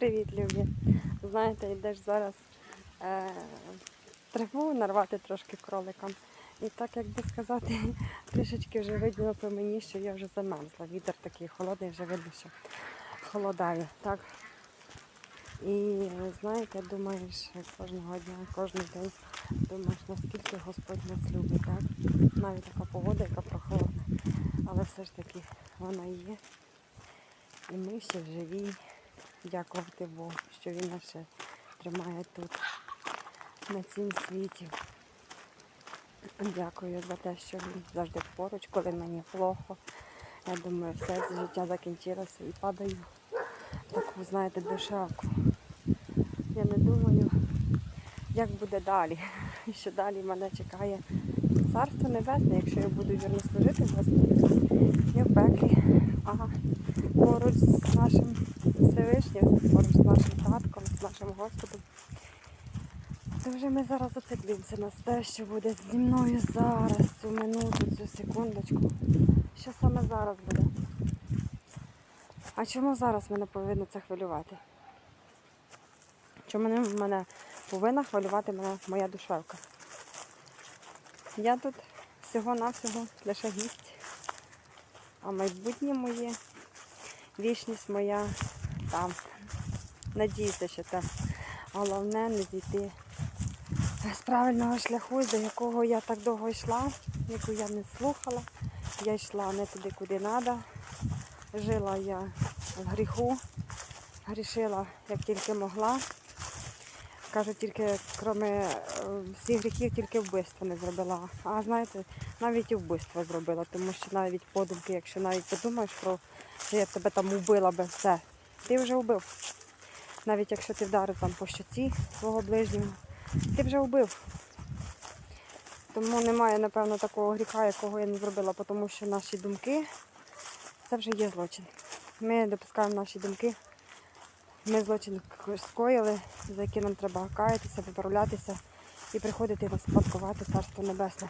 Привіт, любі. Знаєте, йдеш зараз е, траву нарвати трошки кроликам. І так, як би сказати, трішечки вже видно по мені, що я вже замерзла. Вітер такий холодний, вже видно, що холодає. Так? І знаєте, думаєш кожного дня, кожен день думаєш, наскільки Господь нас любить, так? Навіть така погода, яка прохолодна. Але все ж таки вона є. І ми ще живі. Дякувати Богу, що Він нас ще тримає тут, на цім світі. Дякую за те, що він завжди поруч, коли мені плохо. Я думаю, все життя закінчилося і падаю таку, знаєте, душевку. Я не думаю, як буде далі. Що далі мене чекає царство небесне, якщо я буду вірно служити Господу. Я в пеклі. Ага. Поруч з нашим Всевишнім, поруч з нашим татком, з нашим Господом. То вже ми зараз зациклюємося на те, що буде зі мною зараз, цю минуту, цю секундочку. Що саме зараз буде? А чому зараз мене повинно це хвилювати? Чому мене повинна хвилювати мене моя душевка? Я тут всього-навсього лише гість, а майбутнє моє, вічність моя там. Надіюся, що це головне не зійти з правильного шляху, до якого я так довго йшла, яку я не слухала. Я йшла не туди, куди треба. Жила я в гріху, грішила як тільки могла. Кажу, тільки крім всіх гріхів, тільки вбивство не зробила. А знаєте, навіть і вбивство зробила, тому що навіть подумки, якщо навіть подумаєш про що я тебе там вбила би все, ти вже вбив. Навіть якщо ти вдарив там по щоці свого ближнього, ти вже вбив. Тому немає, напевно, такого гріха, якого я не зробила, тому що наші думки це вже є злочин. Ми допускаємо наші думки. Ми злочин скоїли, за який нам треба каятися, виправлятися і приходити і спадкувати Царство Небесне.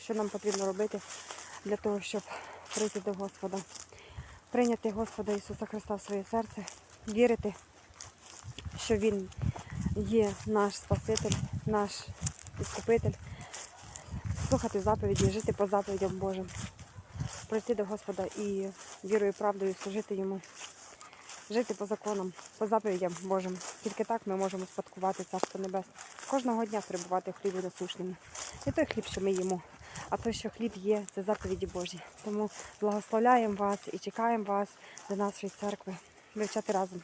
Що нам потрібно робити для того, щоб прийти до Господа, прийняти Господа Ісуса Христа в своє серце, вірити, що Він є наш Спаситель, наш Іскупитель, слухати заповіді, жити по заповідям Божим, прийти до Господа і вірою, і правдою служити Йому жити по законам, по заповідям Божим. Тільки так ми можемо спадкувати Царство Небесне. Кожного дня перебувати в хлібі насушному. Не той хліб, що ми їмо, а то, що хліб є, це заповіді Божі. Тому благословляємо вас і чекаємо вас до нашої церкви. Вивчати разом.